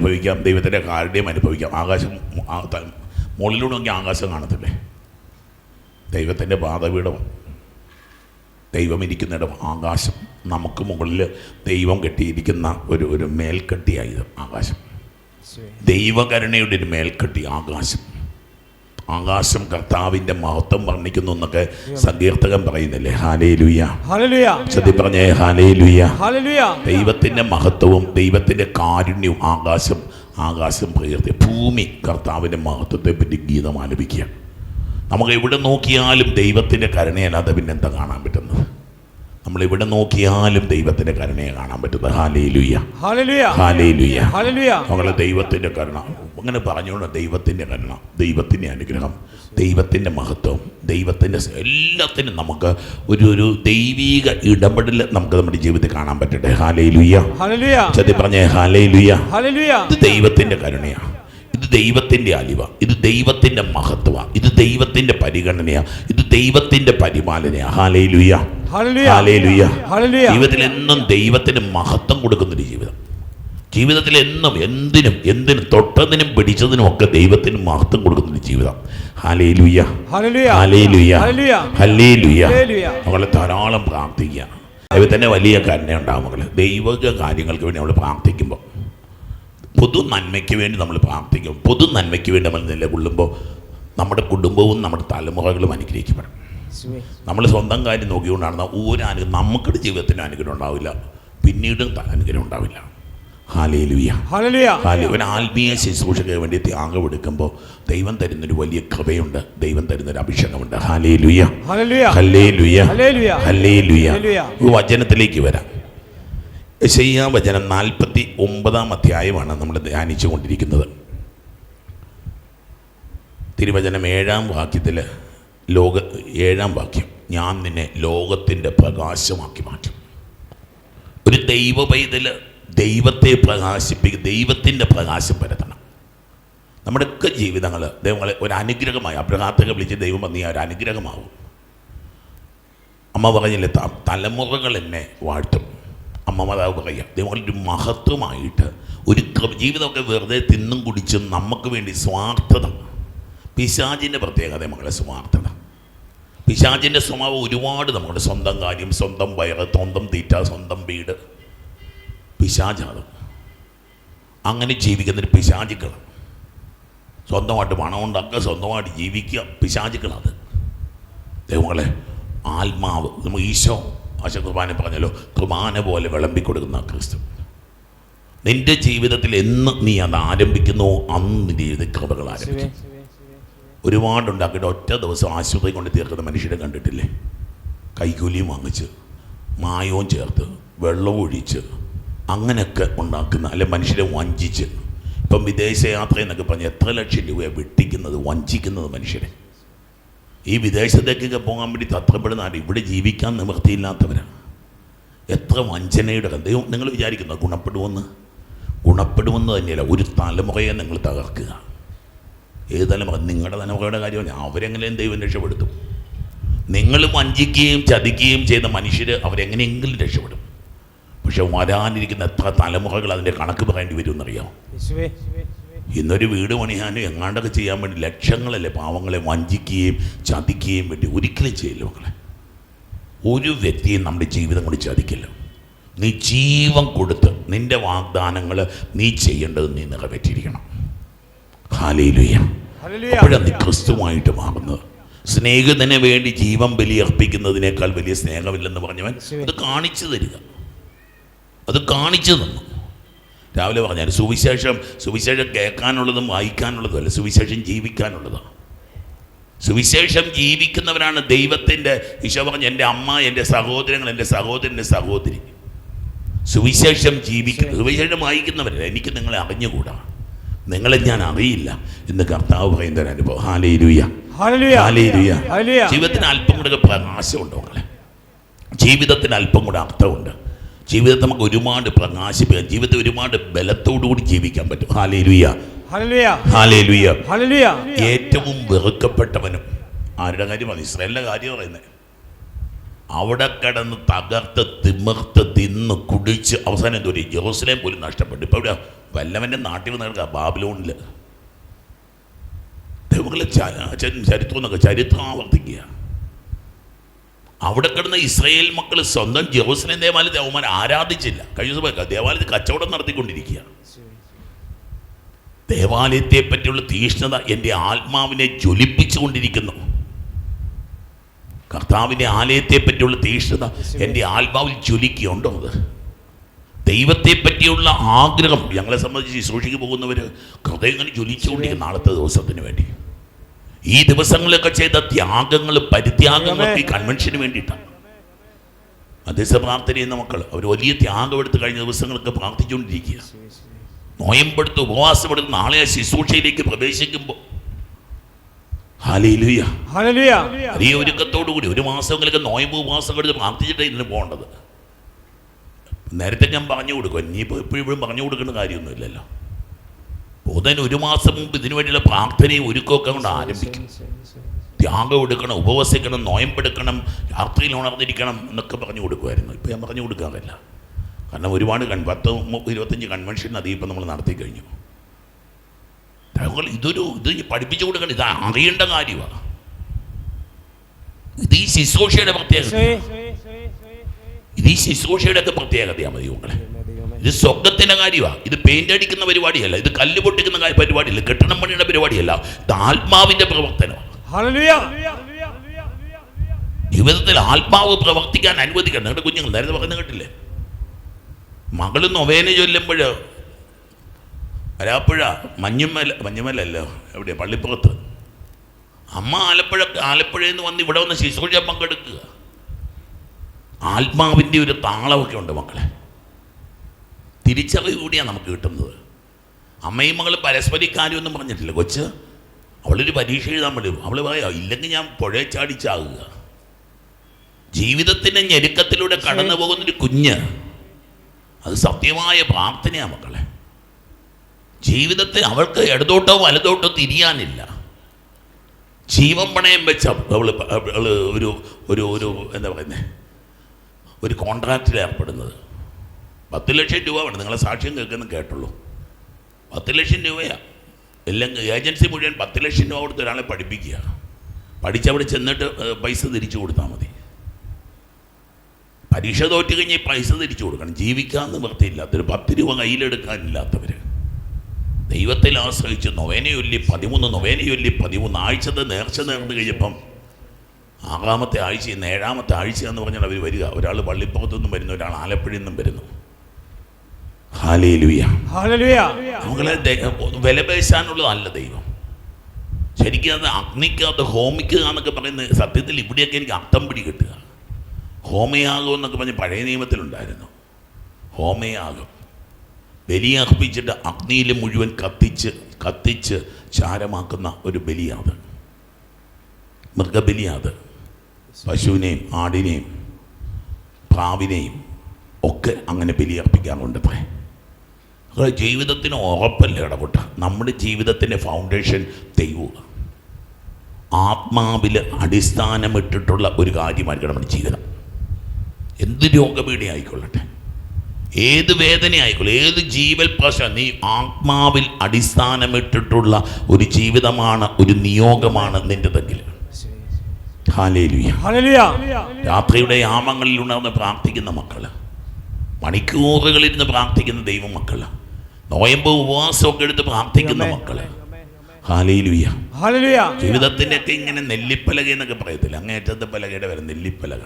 അനുഭവിക്കാം ദൈവത്തിന്റെ കാരുണ്യം അനുഭവിക്കാം. ആകാശം മുകളിലൂടെ നോക്കി ആകാശം കാണത്തില്ലേ? ദൈവത്തിന്റെ പാതപീഠം ദൈവം ഇരിക്കുന്നിടം ആകാശം നമുക്ക് മുകളിൽ ദൈവം കെട്ടിയിരിക്കുന്ന ഒരു ഒരു മേൽക്കെട്ടിയായത് ആകാശം. ദൈവകരുണയുടെ ഒരു മേൽക്കെട്ടി ആകാശം. ആകാശം കർത്താവിന്റെ മഹത്വം വർണിക്കുന്നു എന്നൊക്കെ സങ്കീർത്തകൻ പറയുന്നില്ലേ? ഹാലേ ലുയ്യ സത്യം പറഞ്ഞേ ഹാലേ ദൈവത്തിന്റെ മഹത്വവും ദൈവത്തിന്റെ കാരുണ്യവും ആകാശം ആകാശം പ്രകീർത്തി. ഭൂമി കർത്താവിന്റെ മഹത്വത്തെ പറ്റി ഗീതം ആലപിക്കുക. നമുക്ക് എവിടെ നോക്കിയാലും ദൈവത്തിന്റെ കരുണയല്ലാതെ പിന്നെ എന്താ കാണാൻ പറ്റുന്നത്? നമ്മൾ എവിടെ നോക്കിയാലും ദൈവത്തിന്റെ കരുണയെ കാണാൻ പറ്റുന്നത്. ഹാലേ ലുയ്യ ഹാലേ ലുയ്യ ഹല്ലേലൂയ. നമ്മളെ ദൈവത്തിന്റെ കരുണ. അങ്ങനെ പറഞ്ഞുകൊണ്ട് ദൈവത്തിന്റെ കരുണ ദൈവത്തിന്റെ അനുഗ്രഹം ദൈവത്തിന്റെ മഹത്വം ദൈവത്തിന്റെ എല്ലാത്തിനും നമുക്ക് ഒരു ഒരു ദൈവീക ഇടപെടൽ നമുക്ക് നമ്മുടെ ജീവിതത്തിൽ കാണാൻ പറ്റട്ടെ. ഹാലേ ചതി പറഞ്ഞേ ഹാലയിലുയ്യ ഇത് ദൈവത്തിന്റെ കരുണയാണ് ഇത് ദൈവത്തിന്റെ അലിവ. ഇത് ദൈവത്തിന്റെ മഹത്വ. ഇത് ദൈവത്തിന്റെ പരിഗണനയാണ് ഇത് ദൈവത്തിന്റെ പരിപാലനയാണ് ഹാലയിലുയ്യ ഹാലയിലുയ്യ ജീവിതത്തിൽ എന്നും ദൈവത്തിന് മഹത്വം കൊടുക്കുന്നൊരു ജീവിതം. ജീവിതത്തിൽ എന്നും എന്തിനും എന്തിനും തൊട്ടതിനും പിടിച്ചതിനും ഒക്കെ ദൈവത്തിന് മഹത്വം കൊടുക്കുന്ന ജീവിതം. അവളെ ലുയ്യ ഹല്ലേലൂയ. ഹാലേ ലുയ്യ ഹല്ലേലൂയ. ഹല്ലേ ലുയ്യ ഹല്ലേലൂയ. മകളെ ധാരാളം പ്രാർത്ഥിക്കുക ദൈവത്തിന്റെ വലിയ കരുണ ഉണ്ടാവും മകൾ ദൈവിക കാര്യങ്ങൾക്ക് വേണ്ടി നമ്മൾ പ്രാർത്ഥിക്കുമ്പോൾ. പൊതു നന്മയ്ക്ക് വേണ്ടി നമ്മൾ പ്രാർത്ഥിക്കും. പൊതു നന്മയ്ക്ക് വേണ്ടി നമ്മൾ നിലകൊള്ളുമ്പോൾ നമ്മുടെ കുടുംബവും നമ്മുടെ തലമുറകളും അനുഗ്രഹിക്കപ്പെടും. നമ്മൾ സ്വന്തം കാര്യം നോക്കിക്കൊണ്ടാണ്. ഒരു അനുഗ്രഹം നമുക്കൊരു ജീവിതത്തിന് അനുഗ്രഹം ഉണ്ടാവില്ല. പിന്നീടും അനുഗ്രഹം ഉണ്ടാവില്ല. ആത്മീയ ശുശ്രൂഷയ്ക്ക് വേണ്ടി ത്യാഗം എടുക്കുമ്പോൾ ദൈവം തരുന്നൊരു വലിയ കൃപയുണ്ട്. ദൈവം തരുന്നൊരു അഭിഷേകമുണ്ട്. വചനത്തിലേക്ക് വരാം. യശയ്യാ വചനം നാൽപ്പത്തി ഒമ്പതാം അധ്യായമാണ് നമ്മൾ ധ്യാനിച്ചു കൊണ്ടിരിക്കുന്നത് തിരുവചനം ഏഴാം വാക്യത്തിൽ ലോക ഏഴാം വാക്യം ഞാൻ നിന്നെ ലോകത്തിന്റെ പ്രകാശമാക്കി മാറ്റും. ഒരു ദൈവ പൈതൽ ദൈവത്തെ പ്രകാശിപ്പിക്കും ദൈവത്തിന്റെ പ്രകാശം പരത്തണം നമ്മുടെയൊക്കെ ജീവിതങ്ങൾ ദൈവങ്ങളെ ഒരു അനുഗ്രഹമായി അബ്രഹാത്തൊക്കെ വിളിച്ച് ദൈവം വന്നീ ഒരു അനുഗ്രഹമാവും. അമ്മ പറഞ്ഞില്ലേ തലമുറകൾ എന്നെ വാഴ്ത്തും. അമ്മ മാതാവ് പറയുക ദൈവങ്ങളൊരു മഹത്വമായിട്ട് ഒരു ജീവിതമൊക്കെ വെറുതെ തിന്നും കുടിച്ചും നമുക്ക് വേണ്ടി സ്വാർത്ഥത. പിശാചിന്റെ പ്രത്യേകത മകളെ സ്വാർത്ഥത. പിശാചിന്റെ സ്വഭാവം ഒരുപാട് നമ്മുടെ സ്വന്തം കാര്യം സ്വന്തം വയറ് സ്വന്തം തീറ്റ സ്വന്തം വീട്. പിശാചാണ്. അങ്ങനെ ജീവിക്കുന്നൊരു പിശാചുക്കളാണ് സ്വന്തമായിട്ട് പണം ഉണ്ടാക്കുക സ്വന്തമായിട്ട് ജീവിക്കുക പിശാചുക്കളത് ദൈവങ്ങളെ ആത്മാവ് നമ്മൾ ഈശോ ആശ കുർബാന പറഞ്ഞല്ലോ കുർബാന പോലെ വിളമ്പി കൊടുക്കുന്ന ക്രിസ്തു. നിന്റെ ജീവിതത്തിൽ എന്ന് നീ അത് ആരംഭിക്കുന്നു അന്ന് നിന്റെ ജീവിത കൃപകൾ ആരംഭിക്കും. ഒരുപാടുണ്ടാക്കിയിട്ട് ഒറ്റ ദിവസം ആശുപത്രി കൊണ്ട് തീർക്കുന്ന മനുഷ്യരെ കണ്ടിട്ടില്ലേ? കൈക്കൂലിയും വാങ്ങിച്ച് മായവും ചേർത്ത് വെള്ളവും ഒഴിച്ച് അങ്ങനെയൊക്കെ ഉണ്ടാക്കുന്ന അല്ലെ മനുഷ്യരെ വഞ്ചിച്ച്. ഇപ്പം വിദേശയാത്ര എന്നൊക്കെ പറഞ്ഞ് എത്ര ലക്ഷം രൂപയാണ് വെട്ടിക്കുന്നത് വഞ്ചിക്കുന്നത് മനുഷ്യരെ. ഈ വിദേശത്തേക്കൊക്കെ പോകാൻ വേണ്ടി തത്രപ്പെടുന്ന ആരും ഇവിടെ ജീവിക്കാൻ നിവൃത്തിയില്ലാത്തവരാണ്. എത്ര വഞ്ചനയുടെ ദൈവം നിങ്ങൾ വിചാരിക്കുന്നു ഗുണപ്പെടുമെന്ന്? ഗുണപ്പെടുമെന്ന് തന്നെയല്ല ഒരു തലമുറയെ നിങ്ങൾ തകർക്കുക. ഏത് തലമുറ? നിങ്ങളുടെ തലമുറയുടെ കാര്യമാണ് അവരെങ്ങനെയും ദൈവം രക്ഷപ്പെടുത്തും. നിങ്ങൾ വഞ്ചിക്കുകയും ചതിക്കുകയും ചെയ്ത മനുഷ്യർ അവരെങ്ങനെയെങ്കിലും രക്ഷപ്പെടും. പക്ഷെ വരാനിരിക്കുന്ന എത്ര തലമുറകൾ അതിന്റെ കണക്ക് പറയേണ്ടി വരും എന്നറിയാം ഇന്നൊരു വീട് പണിയാനും എങ്ങാണ്ടൊക്കെ ചെയ്യാൻ വേണ്ടി ലക്ഷങ്ങളല്ലേ പാവങ്ങളെ വഞ്ചിക്കുകയും ചതിക്കുകയും വേണ്ടി ഒരിക്കലും ചെയ്യില്ല മക്കളെ. ഒരു വ്യക്തിയും നമ്മുടെ ജീവിതം കൊണ്ട് ചതിക്കില്ല. നീ ജീവൻ കൊടുത്ത് നിന്റെ വാഗ്ദാനങ്ങൾ നീ ചെയ്യേണ്ടത് നീ നിറവേറ്റിയിരിക്കണം. ഹല്ലേലൂയ. അപ്പോഴാണ് നീ ക്രിസ്തുവായിട്ട് മാറുന്നത്. സ്നേഹിതന് വേണ്ടി ജീവൻ ബലി അർപ്പിക്കുന്നതിനേക്കാൾ വലിയ സ്നേഹമില്ലെന്ന് പറഞ്ഞവൻ അത് കാണിച്ചു തരിക. അത് കാണിച്ചു തന്നു. രാവിലെ പറഞ്ഞാൽ സുവിശേഷം സുവിശേഷം കേൾക്കാനുള്ളതും വായിക്കാനുള്ളതും അല്ല സുവിശേഷം ജീവിക്കാനുള്ളതാണ്. സുവിശേഷം ജീവിക്കുന്നവരാണ് ദൈവത്തിന്റെ ഈശോ പറഞ്ഞ എന്റെ അമ്മ എന്റെ സഹോദരങ്ങൾ എന്റെ സഹോദരന്റെ സഹോദരി. സുവിശേഷം ജീവിക്കുന്നത് സുവിശേഷം വായിക്കുന്നവരല്ല എനിക്ക് നിങ്ങളെ അറിഞ്ഞുകൂടാ. നിങ്ങളെ ഞാൻ അറിയില്ല എന്ന് കർത്താവ് പറയുന്ന ഒരു അനുഭവം. ഹാലേരുയ. ജീവിതത്തിന് അല്പം കൂടെ പ്രകാശമുണ്ട് മകളെ ജീവിതത്തിന് അല്പം കൂടെ അർത്ഥമുണ്ട്. ജീവിതത്തെ നമുക്ക് ഒരുപാട് പ്രകാശിപ്പിക്കാം. ജീവിതത്തെ ഒരുപാട് ബലത്തോടു കൂടി ജീവിക്കാൻ പറ്റും. ഹാലേലുയ. ഹാലേലുയ. ഏറ്റവും വെറുക്കപ്പെട്ടവനും ആരുടെ കാര്യമാണ് ഇസ്രായേലിന്റെ കാര്യം പറയുന്നത് അവിടെ കിടന്ന് തകർത്ത് തിമിർത്ത് തിന്ന് കുടിച്ച് അവസാനം എന്തോ ജെറൂസലേം പോലും നഷ്ടപ്പെട്ടു. ഇപ്പോൾ ഇവിടെ വല്ലവന്റെ നാട്ടിൽ നടക്കുക ബാബിലോണിൽ ദൈവങ്ങളെ ചരിത്രം എന്നൊക്കെ ചരിത്രം ആവർത്തിക്കുക. അവിടെ കിടന്ന ഇസ്രയേൽ മക്കൾ സ്വന്തം ജെറൂസലേം ദേവാലയത്തെ അവന്മാർ ആരാധിച്ചില്ല. കഴിഞ്ഞ ദിവസം ദേവാലയത്തിൽ കച്ചവടം നടത്തിക്കൊണ്ടിരിക്കുക ദേവാലയത്തെ പറ്റിയുള്ള തീഷ്ണത എന്റെ ആത്മാവിനെ ജ്വലിപ്പിച്ചുകൊണ്ടിരിക്കുന്നു. കർത്താവിന്റെ ആലയത്തെ പറ്റിയുള്ള തീഷ്ണത എന്റെ ആത്മാവിൽ ജ്വലിക്കുകയുണ്ടോ അത്? ദൈവത്തെ പറ്റിയുള്ള ആഗ്രഹം ഞങ്ങളെ സംബന്ധിച്ച് ശുശ്രൂഷയ്ക്ക് പോകുന്നവർ ഹൃദയങ്ങൾ ജ്വലിച്ചുകൊണ്ടിരിക്കും നാളത്തെ ദിവസത്തിന് വേണ്ടി. ഈ ദിവസങ്ങളിലൊക്കെ ചെയ്ത ത്യാഗങ്ങൾ പരിത്യാഗങ്ങളൊക്കെ ഈ കൺവെൻഷന് വേണ്ടിയിട്ടാണ്. മധ്യസ്ഥ പ്രാർത്ഥന ചെയ്യുന്ന മക്കൾ അവർ വലിയ ത്യാഗം എടുത്ത് കഴിഞ്ഞ ദിവസങ്ങളൊക്കെ പ്രാർത്ഥിച്ചുകൊണ്ടിരിക്കുക. നോയമ്പെടുത്ത് ഉപവാസമെടുത്ത് നാളെ ആ ശുശ്രൂഷയിലേക്ക് പ്രവേശിക്കുമ്പോൾ. വലിയ ഒരുക്കത്തോടു കൂടി ഒരു മാസമെങ്കിലൊക്കെ നോയമ്പ് ഉപവാസം എടുത്ത് പ്രാർത്ഥിച്ചിട്ടേ ഇതിന് പോകേണ്ടത് നേരത്തെ ഞാൻ പറഞ്ഞു കൊടുക്കും ഇനിയിപ്പോൾ എപ്പോഴും പറഞ്ഞു കൊടുക്കേണ്ട കാര്യമൊന്നുമില്ലല്ലോ. പോകുന്നതിന് ഒരു മാസം മുമ്പ് ഇതിനു വേണ്ടിയുള്ള പ്രാർത്ഥനയും ഒരുക്കമൊക്കെ കൊണ്ട് ആരംഭിക്കും. ത്യാഗം എടുക്കണം ഉപവസിക്കണം നോയമ്പെടുക്കണം രാത്രിയിൽ ഉണർന്നിരിക്കണം എന്നൊക്കെ പറഞ്ഞു കൊടുക്കുമായിരുന്നു. ഇപ്പോൾ ഞാൻ പറഞ്ഞു കൊടുക്കാറില്ല. കാരണം ഒരുപാട് കൺ പത്ത് ഇരുപത്തഞ്ച് കൺവെൻഷൻ അധികം ഇപ്പം നമ്മൾ നടത്തി കഴിഞ്ഞു. ഇതൊരു ഇത് പഠിപ്പിച്ചു കൊടുക്കണം. ഇത് അറിയേണ്ട കാര്യമാണ് ഇത് ഈ ശുശ്രൂഷയുടെ പ്രത്യേകത. ഇത് ഈ ശുശ്രൂഷയുടെ ഒക്കെ പ്രത്യേകതയാണ് മതി ഇത് സ്വർഗത്തിന്റെ കാര്യമാണ് ഇത് പെയിന്റ് അടിക്കുന്ന പരിപാടിയല്ല. ഇത് കല്ല് പൊട്ടിക്കുന്ന പരിപാടിയല്ല. കെട്ടിടം പണിയുടെ പരിപാടിയല്ല. ഇത് ആത്മാവിന്റെ പ്രവർത്തനമാണ്. ജീവിതത്തിൽ ആത്മാവ് പ്രവർത്തിക്കാൻ അനുവദിക്കണം. നിങ്ങളുടെ കുഞ്ഞുങ്ങൾ നേരത്തെ പറഞ്ഞു കേട്ടില്ലേ? മകൾ നൊവേന ചൊല്ലുമ്പോൾ വരാപ്പുഴ മഞ്ഞുമല മഞ്ഞുമലല്ലോ എവിടെ പള്ളിപ്പുറത്ത്. അമ്മ ആലപ്പുഴ ആലപ്പുഴയിൽ നിന്ന് വന്ന് ഇവിടെ വന്ന് ശുശ്രൂഷ പങ്കെടുക്കുക. ആത്മാവിന്റെ ഒരു താളമൊക്കെ ഉണ്ട് മക്കളെ. തിരിച്ചറിവ് കൂടിയാണ് നമുക്ക് കിട്ടുന്നത്. അമ്മയും മകളും പരസ്പരിക്കാര്യമൊന്നും പറഞ്ഞിട്ടില്ല. കൊച്ച് അവളൊരു പരീക്ഷ എഴുതാൻ വേണ്ടി അവൾ പറയാ ഇല്ലെങ്കിൽ ഞാൻ പുഴയെ ചാടിച്ചാകുക ജീവിതത്തിന്റെ ഞെരുക്കത്തിലൂടെ കടന്നു പോകുന്നൊരു കുഞ്ഞ് അത് സത്യമായ പ്രാർത്ഥനയാണ് മക്കളെ. ജീവിതത്തെ അവൾക്ക് ഇടതോട്ടോ വലതോട്ടോ തിരിയാനില്ല. ജീവൻ പണയം വെച്ച അവൾ ഒരു ഒരു ഒരു എന്താ പറയുന്നത് ഒരു കോൺട്രാക്റ്റിൽ ഏർപ്പെടുന്നത്. പത്ത് ലക്ഷം രൂപ വേണം നിങ്ങളെ സാക്ഷ്യം കേൾക്കുന്നു കേട്ടുള്ളൂ. പത്ത് ലക്ഷം രൂപയാണ് എല്ലാം ഏജൻസി മുഴുവൻ പത്ത് ലക്ഷം രൂപ കൊടുത്ത് ഒരാളെ പഠിപ്പിക്കുക. പഠിച്ചവിടെ ചെന്നിട്ട് പൈസ തിരിച്ചു കൊടുത്താൽ മതി. പരീക്ഷ തോറ്റു കഴിഞ്ഞ് പൈസ തിരിച്ചു കൊടുക്കണം. ജീവിക്കാൻ നിവൃത്തിയില്ലാത്തൊരു പത്ത് രൂപ കയ്യിലെടുക്കാനില്ലാത്തവർ ദൈവത്തിൽ ആശ്രയിച്ച് നൊവേനയൊല്ലി പതിമൂന്ന് നൊവേനയൊല്ലി പതിമൂന്ന്. ആഴ്ചത്തെ നേർച്ച നേർന്നു കഴിഞ്ഞപ്പം ആറാമത്തെ ആഴ്ച ഏഴാമത്തെ ആഴ്ച എന്ന് പറഞ്ഞാൽ അവർ വരിക. ഒരാൾ പള്ളിപ്പുറത്തു നിന്നും വരുന്നു ഒരാൾ ആലപ്പുഴയിൽ നിന്നും വരുന്നു. വിലപേശാനുള്ളതല്ല ദൈവം. ശരിക്കും അത് അഗ്നിക്കകത്ത് ഹോമിക്കുക എന്നൊക്കെ പറയുന്നത് സത്യത്തിൽ ഇവിടെയൊക്കെ എനിക്ക് അർത്ഥം പിടികിട്ടുക. ഹോമയാകും ഹോമയാഗം എന്നൊക്കെ പറഞ്ഞ് പഴയ നിയമത്തിലുണ്ടായിരുന്നു. ഹോമയാഗം. ബലിയർപ്പിച്ചിട്ട് അഗ്നിയിൽ മുഴുവൻ കത്തിച്ച് കത്തിച്ച് ചാരമാക്കുന്ന ഒരു ബലിയാത്. മൃഗബലിയാത്. പശുവിനെയും ആടിനെയും പ്രാവിനെയും ഒക്കെ അങ്ങനെ ബലിയർപ്പിക്കാറുണ്ടത്രേ അത് ജീവിതത്തിന് ഉറപ്പല്ല ഇടപെട്ട? നമ്മുടെ ജീവിതത്തിന്റെ ഫൗണ്ടേഷൻ ദൈവമാണ്. ആത്മാവിൽ അടിസ്ഥാനമിട്ടിട്ടുള്ള ഒരു കാര്യമായിരിക്കണം നമ്മുടെ ജീവിതം. എന്ത് രോഗപീഠ ആയിക്കൊള്ളട്ടെ? ഏത് വേദന ആയിക്കൊള്ളെ? ഏത് ജീവൽ പ്രശ്ന നീ ആത്മാവിൽ അടിസ്ഥാനമിട്ടിട്ടുള്ള ഒരു ജീവിതമാണ് ഒരു നിയോഗമാണ് നിന്റെതെങ്കിൽ. രാത്രിയുടെ യാമങ്ങളിൽ ഉണർന്ന് പ്രാർത്ഥിക്കുന്ന മക്കൾ മണിക്കൂറുകളിരുന്ന് പ്രാർത്ഥിക്കുന്ന ദൈവ മക്കളാണ് നോയമ്പ് ഉപവാസമൊക്കെ എടുത്ത് പ്രാർത്ഥിക്കുന്ന മക്കളെ. ജീവിതത്തിന്റെ ഒക്കെ ഇങ്ങനെ നെല്ലിപ്പലക എന്നൊക്കെ പറയത്തില്ല. അങ്ങേറ്റത്തെ പലകയുടെ വരെ നെല്ലിപ്പലക.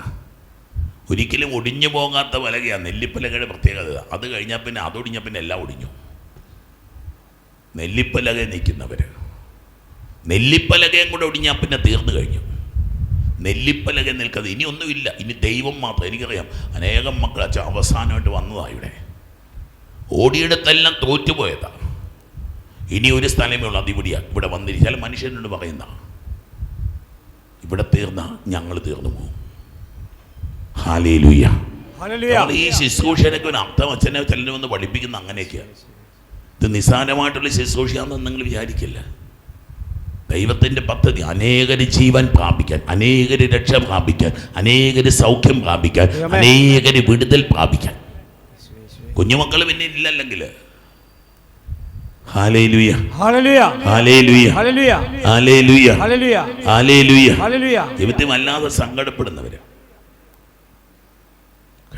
ഒരിക്കലും ഒടിഞ്ഞു പോകാത്ത പലകയാണ് നെല്ലിപ്പലകയുടെ പ്രത്യേകത. അത് കഴിഞ്ഞാൽ പിന്നെ അതൊടിഞ്ഞാൽ പിന്നെ എല്ലാം ഒടിഞ്ഞു. നെല്ലിപ്പലക നിൽക്കുന്നവർ നെല്ലിപ്പലകയും കൂടെ ഒടിഞ്ഞാൽ പിന്നെ തീർന്നു കഴിഞ്ഞു. നെല്ലിപ്പലക നിൽക്കുന്നത് ഇനി ഒന്നുമില്ല. ഇനി ദൈവം മാത്രം. എനിക്കറിയാം. അനേകം മക്കൾ അച്ഛൻ അവസാനമായിട്ട് വന്നതാണ് ഇവിടെ. ഓടിയെടുത്തെല്ലാം തോറ്റുപോയതാണ് ഇനി ഒരു സ്ഥലമേ ഉള്ളൂ അതിവിടെയാ ഇവിടെ വന്നിരി ചില മനുഷ്യനോട് പറയുന്ന ഇവിടെ തീർന്ന ഞങ്ങൾ തീർന്നു പോകും ഹാലേ ഈ ശുശ്രൂഷനൊക്കെ ഒരു അർത്ഥം അച്ഛനെ ചെല്ലുമെന്ന് പഠിപ്പിക്കുന്ന അങ്ങനെയൊക്കെയാണ് ഇത് നിസ്സാരമായിട്ടുള്ള ശുശ്രൂഷയാണെന്ന് നിങ്ങൾ വിചാരിക്കില്ല. ദൈവത്തിന്റെ പദ്ധതി അനേകര് ജീവൻ പ്രാപിക്കാൻ അനേകര് രക്ഷ പ്രാപിക്കാൻ അനേകര് സൗഖ്യം പ്രാപിക്കാൻ. അനേകര് വിടുതൽ പ്രാപിക്കാൻ. കുഞ്ഞുമക്കൾ പിന്നെ ഇല്ലല്ലെങ്കിൽ. ദൈവത്തെ വല്ലാതെ സങ്കടപ്പെടുന്നവര്.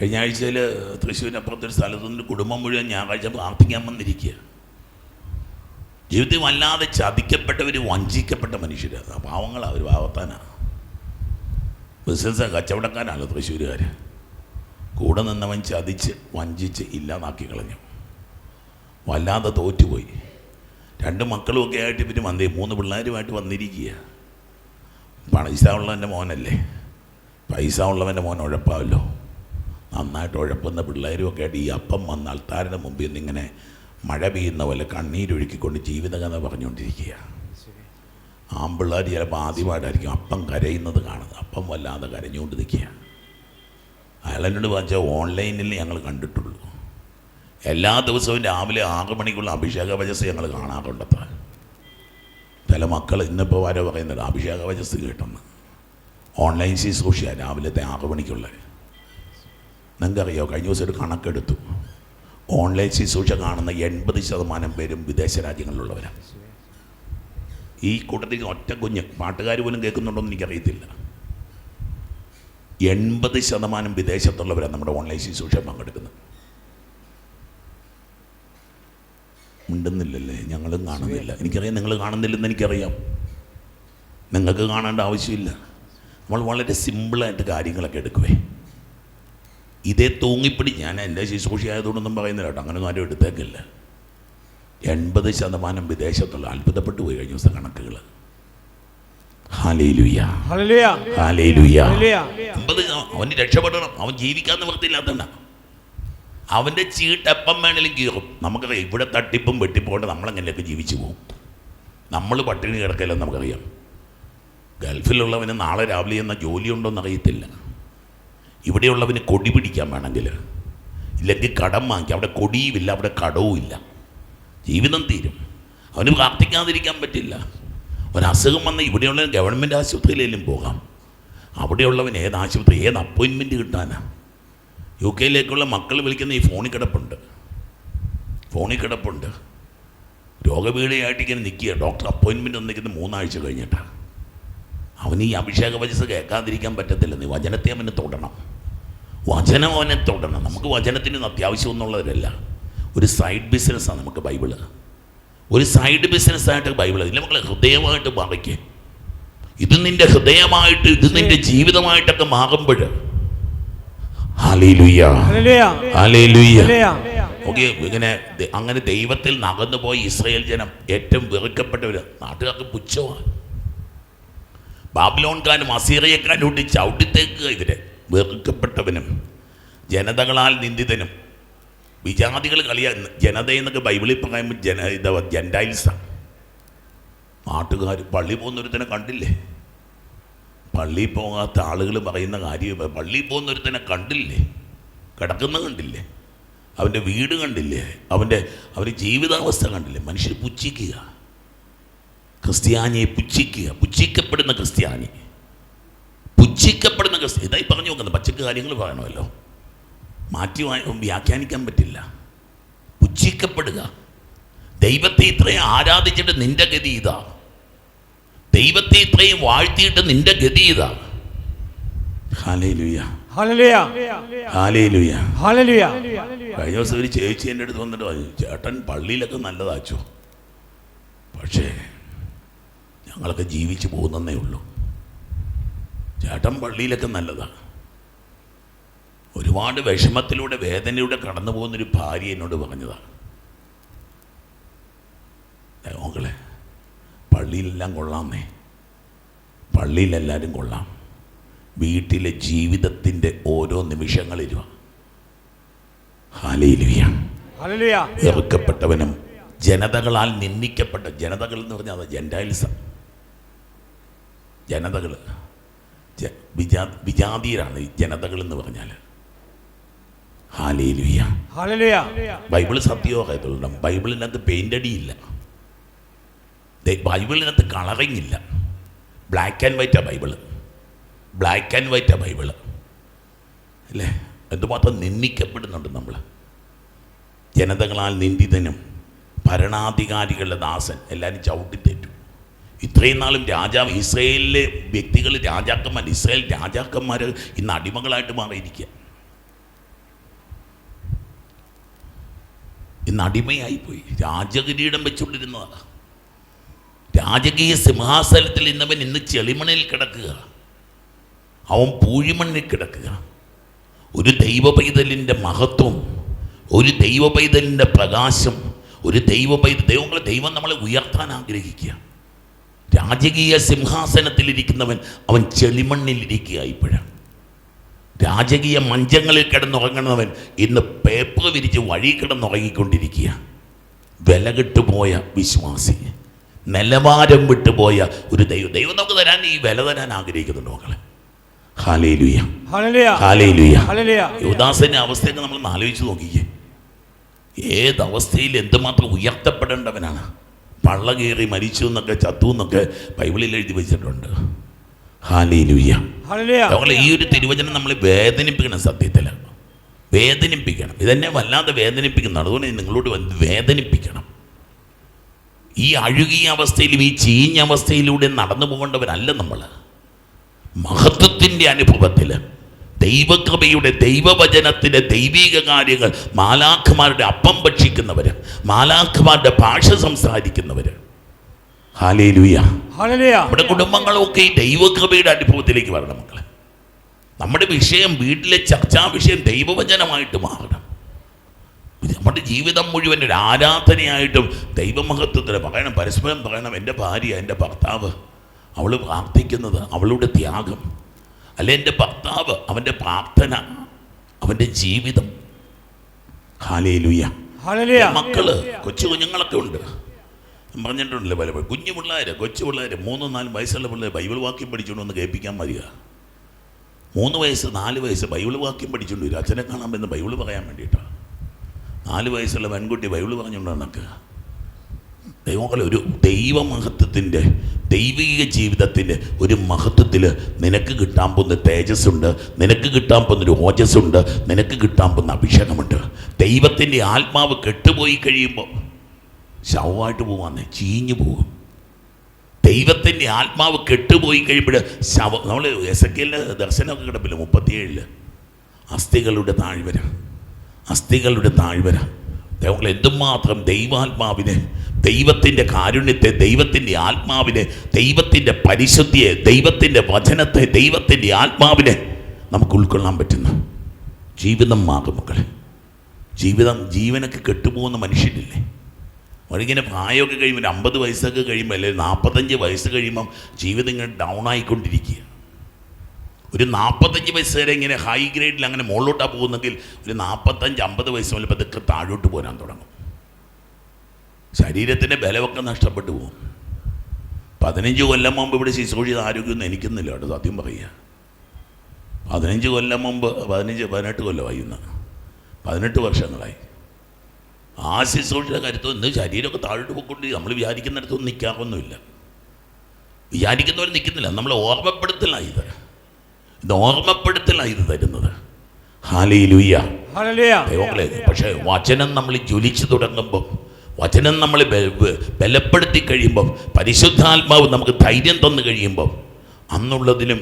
കഴിഞ്ഞ ആഴ്ചയിൽ തൃശ്ശൂരിനപ്പുറത്തൊരു സ്ഥലത്തുനിന്ന് കുടുംബം മുഴുവൻ ഞായറാഴ്ച പ്രാർത്ഥിക്കാൻ വന്നിരിക്കുക ജീവിതത്തിൽ വല്ലാതെ ചതിക്കപ്പെട്ടവർ വഞ്ചിക്കപ്പെട്ട മനുഷ്യർ ആ പാവങ്ങളാണ് അവർ പാവത്താനാണ് ബിസിനസ് കച്ചവടക്കാരാണ് തൃശ്ശൂരുകാർ കൂടെ നിന്നവൻ ചതിച്ച് വഞ്ചിച്ച് ഇല്ലാതാക്കി കളഞ്ഞു. വല്ലാതെ തോറ്റുപോയി. രണ്ട് മക്കളുമൊക്കെ ആയിട്ട് ഇവർ വന്നേ. മൂന്ന് പിള്ളേരുമായിട്ട് വന്നിരിക്കുക പൈസ ഉള്ളവന്റെ മോനല്ലേ. പൈസ ഉള്ളവന്റെ മോൻ ഉഴപ്പാവല്ലോ. നന്നായിട്ട് ഉഴപ്പുന്ന പിള്ളേരും ഒക്കെ ആയിട്ട് ഈ അപ്പം വന്ന ആൾത്താരുടെ മുമ്പിൽ നിന്ന് ഇങ്ങനെ മഴ പെയ്യുന്ന പോലെ കണ്ണീരൊഴുക്കിക്കൊണ്ട് ജീവിതകഥ പറഞ്ഞുകൊണ്ടിരിക്കുക ആമ്പിള്ളാർ ചിലപ്പോൾ ആദ്യമായിട്ടായിരിക്കും അപ്പം കരയുന്നത് കാണുന്നത്. അപ്പം വല്ലാതെ കരഞ്ഞുകൊണ്ട് നിൽക്കുക അയാളെന്നോട് പറഞ്ഞാൽ ഓൺലൈനിൽ ഞങ്ങൾ കണ്ടിട്ടുള്ളൂ. എല്ലാ ദിവസവും രാവിലെ ആറ് മണിക്കുള്ള അഭിഷേക വചസ് ഞങ്ങൾ കാണാറുണ്ടത്ര. ചില മക്കൾ ഇന്നിപ്പോൾ വരെ പറയുന്നത് അഭിഷേക വചസ് കേട്ടെന്ന്. ഓൺലൈൻ ശുശ്രൂഷയാണ് രാവിലത്തെ ആറ് മണിക്കുള്ള. നിങ്ങൾക്കറിയോ കഴിഞ്ഞ ദിവസം ഒരു കണക്കെടുത്തു. ഓൺലൈൻ ശുശ്രൂഷ കാണുന്ന എൺപത് ശതമാനം പേരും വിദേശ രാജ്യങ്ങളിലുള്ളവരാണ്. ഈ കൂട്ടത്തിൽ ഒറ്റ കുഞ്ഞ് പാട്ടുകാർ പോലും കേൾക്കുന്നുണ്ടോ എന്ന് എനിക്കറിയത്തില്ല. എൺപത് ശതമാനം വിദേശത്തുള്ളവരാണ് നമ്മുടെ ഓൺലൈൻ ശുശ്രൂഷ പങ്കെടുക്കുന്നത്. മിണ്ടുന്നില്ലല്ലേ? ഞങ്ങളും കാണുന്നില്ല. എനിക്കറിയാം നിങ്ങൾ കാണുന്നില്ലെന്ന് എനിക്കറിയാം. നിങ്ങൾക്ക് കാണേണ്ട ആവശ്യമില്ല. നമ്മൾ വളരെ സിമ്പിളായിട്ട് കാര്യങ്ങളൊക്കെ എടുക്കുവേ. ഇതേ തൂങ്ങിപ്പിടി ഞാൻ എന്റെ ശുശ്രൂഷ ആയതുകൊണ്ടൊന്നും പറയുന്നില്ല കേട്ടോ. അങ്ങനെയൊന്നും ആരും എടുത്തേക്കില്ല. എൺപത് ശതമാനം വിദേശത്തുള്ള അത്ഭുതപ്പെട്ടു പോയി കഴിഞ്ഞ ദിവസം കണക്കുകൾ അവന് രക്ഷപ്പെടണം. അവൻ ജീവിക്കാൻ നിവൃത്തിയില്ലാത്തണ്ട അവന്റെ ചീട്ട് എപ്പം വേണേലും കീറും. നമുക്കറിയാം ഇവിടെ തട്ടിപ്പും വെട്ടിപ്പോണ്ട് നമ്മളെങ്ങനെയൊക്കെ ജീവിച്ചു പോകും. നമ്മൾ പട്ടിണി കിടക്കില്ലെന്ന് നമുക്കറിയാം. ഗൾഫിലുള്ളവന് നാളെ രാവിലെ എന്ന ജോലിയുണ്ടോയെന്ന് അറിയത്തില്ല. ഇവിടെയുള്ളവന് കൊടി പിടിക്കാൻ വേണമെങ്കിൽ. ഇല്ലെങ്കിൽ കടം വാങ്ങിക്കാം അവിടെ കൊടിയുമില്ല അവിടെ കടവുമില്ല. ജീവിതം തീരും. അവന് പ്രാർത്ഥിക്കാതിരിക്കാൻ പറ്റില്ല. ഒരു അസുഖം വന്ന ഇവിടെയുള്ള ഗവൺമെന്റ് ആശുപത്രിയിലേലും പോകാം. അവിടെയുള്ളവൻ ഏത് ആശുപത്രി ഏത് അപ്പോയിൻമെന്റ് കിട്ടാനാണ് യു കെയിലേക്കുള്ള മക്കൾ വിളിക്കുന്ന ഈ ഫോണിൽ കിടപ്പുണ്ട്. ഫോണിൽ കിടപ്പുണ്ട്. രോഗപീഠയായിട്ട് ഇങ്ങനെ നിൽക്കുക. ഡോക്ടർ അപ്പോയിൻമെന്റ് വന്നിരിക്കുന്ന മൂന്നാഴ്ച കഴിഞ്ഞിട്ടാണ് അവന് ഈ അഭിഷേക വചസ് കേൾക്കാതിരിക്കാൻ പറ്റത്തില്ല. നീ വചനത്തെ അവന് തൊടണം. വചനം അവനെ തൊടണം നമുക്ക് വചനത്തിന് അത്യാവശ്യം ഒന്നുള്ളവരല്ല ഒരു സൈഡ് ബിസിനസ്സാണ് നമുക്ക് ബൈബിൾ. ഒരു സൈഡ് ബിസിനസ്സായിട്ട് ബൈബിൾ ഇല്ല നമ്മളെ ഹൃദയമായിട്ട് മാറിക്കുക ഇത് നിന്റെ ഹൃദയമായിട്ട് ഇത് നിന്റെ ജീവിതമായിട്ടൊക്കെ മാറുമ്പോൾ. ഇങ്ങനെ അങ്ങനെ ദൈവത്തിൽ നകന്നു പോയി ഇസ്രയേൽ ജനം ഏറ്റവും വെറുക്കപ്പെട്ടവർ നാട്ടുകാർക്ക് പുച്ഛമാണ്. ബാബിലോൺകാരും അസീറിയക്കാരും കൊണ്ട് ചവിട്ടിത്തേക്കുക ഇവരെ. വെറുക്കപ്പെട്ടവനും ജനതകളാൽ നിന്ദിതനും. വിജാതികൾ കളിയാ ജനത എന്നൊക്കെ ബൈബിളിൽ പറയുമ്പോൾ ജന ഇതാ ജെൻഡൈൽസാണ് നാട്ടുകാർ പള്ളി പോകുന്നൊരുത്തനെ കണ്ടില്ലേ? പള്ളിയിൽ പോകാത്ത ആളുകൾ പറയുന്ന കാര്യം പള്ളിയിൽ പോകുന്നൊരുത്തനെ കണ്ടില്ലേ? കിടക്കുന്ന കണ്ടില്ലേ? അവന്റെ വീട് കണ്ടില്ലേ? അവന്റെ അവന്റെ ജീവിതാവസ്ഥ കണ്ടില്ലേ? മനുഷ്യർ പുച്ഛിക്കുക. ക്രിസ്ത്യാനിയെ പുച്ഛിക്കുക. പുച്ഛിക്കപ്പെടുന്ന ക്രിസ്ത്യാനി. പുച്ഛിക്കപ്പെടുന്ന ക്രിസ്ത്യ ഇതായി പറഞ്ഞു നോക്കുന്നത്. പച്ചക്ക് കാര്യങ്ങൾ പറയണമല്ലോ. മാറ്റി വ്യാഖ്യാനിക്കാൻ പറ്റില്ല. പുച്ഛിക്കപ്പെടുക. ദൈവത്തെ ഇത്രയും ആരാധിച്ചിട്ട് നിന്റെ ഗതി ഇതാ. ദൈവത്തെ ഇത്രയും വാഴ്ത്തിയിട്ട് നിന്റെ ഗതി ഇതാ. കഴിഞ്ഞ ദിവസം ഒരു ചേച്ചി എന്റെ അടുത്ത് വന്നിട്ട് പറഞ്ഞു ചേട്ടൻ പള്ളിയിലൊക്കെ നല്ലതാച്ചോ പക്ഷേ ഞങ്ങളൊക്കെ ജീവിച്ചു പോകുന്നേ ഉള്ളൂ. ചേട്ടൻ പള്ളിയിലൊക്കെ നല്ലതാണ്. ഒരുപാട് വിഷമത്തിലൂടെ വേദനയിലൂടെ കടന്നു പോകുന്നൊരു ഭാര്യ എന്നോട് പറഞ്ഞതാണ്. മകളെ പള്ളിയിലെല്ലാം കൊള്ളാമേ. പള്ളിയിലെല്ലാവരും കൊള്ളാം. വീട്ടിലെ ജീവിതത്തിന്റെ ഓരോ നിമിഷങ്ങളിലും വെറുക്കപ്പെട്ടവനും ജനതകളാൽ നിന്ദിക്കപ്പെട്ട ജനതകൾ എന്ന് പറഞ്ഞാൽ അത് ജെൻഡൈൽസ് ജനതകൾ വിജാ വിജാതീയരാണ് ഈ ജനതകൾ എന്ന് പറഞ്ഞാൽ ബൈബിൾ സത്യമൊക്കെ ബൈബിളിനകത്ത് പെയിന്റ് അടിയില്ല. ബൈബിളിനകത്ത് കളറിങ് ഇല്ല. ബ്ലാക്ക് ആൻഡ് വൈറ്റാ ബൈബിൾ. ബ്ലാക്ക് ആൻഡ് വൈറ്റാ ബൈബിൾ. അല്ലേ? എന്തുമാത്രം നിന്ദിക്കപ്പെടുന്നുണ്ട് നമ്മൾ ജനതകളാൽ നിന്ദിതനും ഭരണാധികാരികളുടെ ദാസൻ എല്ലാവരും ചവിട്ടിത്തേറ്റു. ഇത്രയും നാളും രാജാവ് ഇസ്രയേലിലെ വ്യക്തികൾ രാജാക്കന്മാർ ഇസ്രയേൽ രാജാക്കന്മാർ ഇന്ന് അടിമകളായിട്ട് മാറിയിരിക്കുക. ഇന്ന് അടിമയായി പോയി. രാജകിരീടം വെച്ചുകൊണ്ടിരുന്നതാണ്. രാജകീയ സിംഹാസനത്തിൽ ഇന്നവൻ ഇന്ന് ചെളിമണിൽ കിടക്കുക. അവൻ പൂഴിമണ്ണിൽ കിടക്കുക. ഒരു ദൈവ പൈതലിന്റെ മഹത്വം ഒരു ദൈവ പൈതലിന്റെ പ്രകാശം ഒരു ദൈവ പൈത ദൈവങ്ങളെ ദൈവം നമ്മളെ ഉയർത്താൻ ആഗ്രഹിക്കുക. രാജകീയ സിംഹാസനത്തിലിരിക്കുന്നവൻ അവൻ ചെളിമണ്ണിലിരിക്കുക ഇപ്പോഴാണ് രാജകീയ മഞ്ചങ്ങളിൽ കിടന്നുറങ്ങുന്നവൻ ഇന്ന് പേപ്പർ വിരിച്ച് വഴി കിടന്നുറങ്ങിക്കൊണ്ടിരിക്കുക. വില കിട്ടുപോയ വിശ്വാസി നിലവാരം വിട്ടുപോയ ഒരു ദൈവം. ദൈവം നമുക്ക് തരാൻ ഈ വില തരാൻ ആഗ്രഹിക്കുന്നുണ്ട് മക്കളെ. യുദാസിന്റെ അവസ്ഥയൊക്കെ നമ്മൾ ആലോചിച്ച് നോക്കിക്കേ. ഏതവസ്ഥയിൽ എന്തുമാത്രം ഉയർത്തപ്പെടേണ്ടവനാണ്? പള്ള കയറി മരിച്ചു എന്നൊക്കെ ചത്തു എന്നൊക്കെ ബൈബിളിൽ എഴുതി വെച്ചിട്ടുണ്ട്. ഈ ഒരു തിരുവചനം നമ്മൾ വേദനിപ്പിക്കണം സത്യത്തിൽ. വേദനിപ്പിക്കണം. ഇതെന്നെ വല്ലാതെ വേദനിപ്പിക്കുന്നതാണ് അതുകൊണ്ട് നിങ്ങളോട് വന്ന് വേദനിപ്പിക്കണം. ഈ അഴുകിയ അവസ്ഥയിലും ഈ ചീഞ്ഞ അവസ്ഥയിലൂടെ നടന്നു പോകേണ്ടവരല്ല നമ്മൾ മഹത്വത്തിന്റെ അനുഭവത്തിൽ ദൈവകൃപയുടെ ദൈവവചനത്തിന്റെ ദൈവിക കാര്യങ്ങൾ മാലാഖമാരുടെ അപ്പം ഭക്ഷിക്കുന്നവർ മാലാഖമാരുടെ ഭാഷ സംസാരിക്കുന്നവർ ഹല്ലേലൂയ നമ്മുടെ കുടുംബങ്ങളൊക്കെ ഈ ദൈവകൃപയുടെ അനുഭവത്തിലേക്ക് വരണം മക്കളെ. നമ്മുടെ വിഷയം വീട്ടിലെ ചർച്ചാ വിഷയം ദൈവവചനമായിട്ട് മാറണം. നമ്മുടെ ജീവിതം മുഴുവൻ ഒരു ആരാധനയായിട്ടും ദൈവമഹത്വത്തിന് പറയണം പരസ്പരം പറയണം. എന്റെ ഭാര്യ എന്റെ ഭർത്താവ് അവൾ പ്രാർത്ഥിക്കുന്നത് അവളുടെ ത്യാഗം. അല്ലെ എന്റെ ഭർത്താവ് അവന്റെ പ്രാർത്ഥന അവന്റെ ജീവിതം. ഹാലേലുയ്യ ഹല്ലേലൂയ മക്കൾ കൊച്ചു കുഞ്ഞുങ്ങളൊക്കെ ഉണ്ട്. പറഞ്ഞിട്ടുണ്ടല്ലോ പലപ്പോഴും കുഞ്ഞു പിള്ളേർ കൊച്ചു പിള്ളേർ മൂന്നും നാലും വയസ്സുള്ള പിള്ളേർ ബൈബിൾ വാക്യം പഠിച്ചുകൊണ്ട് വന്ന് കേൾപ്പിക്കാൻ മതിയ. മൂന്ന് വയസ്സ് നാല് വയസ്സ് ബൈബിൾ വാക്യം പഠിച്ചുകൊണ്ട് വരും. അച്ഛനെ കാണാൻ പറ്റുന്ന ബൈബിൾ പറയാൻ വേണ്ടിയിട്ടാണ് നാല് വയസ്സുള്ള പെൺകുട്ടി ബൈബിൾ പറഞ്ഞുകൊണ്ട് നടക്കുക. ദൈവങ്ങളെ ഒരു ദൈവമഹത്വത്തിന്റെ ദൈവിക ജീവിതത്തിന്റെ ഒരു മഹത്വത്തിൽ നിനക്ക് കിട്ടാൻ പോകുന്ന തേജസ്സുണ്ട് നിനക്ക് കിട്ടാൻ പോകുന്നൊരു ഓജസ്സുണ്ട് നിനക്ക് കിട്ടാൻ പോകുന്ന അഭിഷേകമുണ്ട്. ദൈവത്തിന്റെ ആത്മാവ് കെട്ടുപോയി കഴിയുമ്പോൾ ശവമായിട്ട് പോവാന്നേ ചീഞ്ഞു പോകും. ദൈവത്തിന്റെ ആത്മാവ് കെട്ടുപോയി കഴിയുമ്പോൾ ശവ നമ്മൾ എസ് എ കെല്ലിന്റെ ദർശനമൊക്കെ കിടപ്പില്ല മുപ്പത്തിയേഴിൽ? അസ്ഥികളുടെ താഴ്വര അസ്ഥികളുടെ താഴ്വര. ദൈവങ്ങൾ എന്തുമാത്രം ദൈവാത്മാവിനെ ദൈവത്തിന്റെ കാരുണ്യത്തെ ദൈവത്തിന്റെ ആത്മാവിനെ ദൈവത്തിന്റെ പരിശുദ്ധിയെ ദൈവത്തിന്റെ വചനത്തെ ദൈവത്തിന്റെ ആത്മാവിനെ നമുക്ക് ഉൾക്കൊള്ളാൻ പറ്റുന്ന ജീവിതം മാറും മക്കളെ. ജീവിതം ജീവനൊക്കെ കെട്ടുപോകുന്ന മനുഷ്യരില്ലേ? അവരിങ്ങനെ പ്രായമൊക്കെ കഴിയുമ്പോൾ ഒരു അമ്പത് വയസ്സൊക്കെ കഴിയുമ്പോൾ അല്ലെങ്കിൽ നാൽപ്പത്തഞ്ച് വയസ്സ് കഴിയുമ്പം ജീവിതം ഇങ്ങനെ ഡൗൺ ആയിക്കൊണ്ടിരിക്കുക ഒരു നാൽപ്പത്തഞ്ച് വയസ്സ് വരെ ഇങ്ങനെ ഹൈ ഗ്രേഡിൽ അങ്ങനെ മുകളിലോട്ടാണ് പോകുന്നെങ്കിൽ ഒരു നാൽപ്പത്തഞ്ച് അമ്പത് വയസ്സ് മുതൽ പതുക്കെ താഴോട്ട് പോരാൻ തുടങ്ങും. ശരീരത്തിന്റെ ബലമൊക്കെ നഷ്ടപ്പെട്ടു പോകും. പതിനഞ്ച് കൊല്ലം മുമ്പ് ഇവിടെ ശുശ്രൂഷ ചെയ്ത ആരോഗ്യമൊന്നും എനിക്കൊന്നുമില്ല കേട്ടോ സത്യം പറയുക. പതിനഞ്ച് കൊല്ലം മുമ്പ് പതിനഞ്ച് പതിനെട്ട് കൊല്ലമായി ഇന്ന്. പതിനെട്ട് വർഷങ്ങളായി. ആ ശുശ്രൂഷയുടെ കരുത്തം ഇന്ന് ശരീരമൊക്കെ താഴോട്ട് പോയിക്കൊണ്ട് നമ്മൾ വിചാരിക്കുന്നിടത്തൊന്നും നിൽക്കാറൊന്നുമില്ല. വിചാരിക്കുന്നവർ നിൽക്കുന്നില്ല. നമ്മൾ ഓർമ്മപ്പെടുത്തില്ല ഇത്. ഇത് ഓർമ്മപ്പെടുത്തലാണ് ഇത് തരുന്നത് പക്ഷേ വചനം നമ്മൾ ജ്വലിച്ചു തുടങ്ങുമ്പം വചനം നമ്മൾ ബലപ്പെടുത്തി കഴിയുമ്പം പരിശുദ്ധാത്മാവ് നമുക്ക് ധൈര്യം തന്നു കഴിയുമ്പം അന്നുള്ളതിലും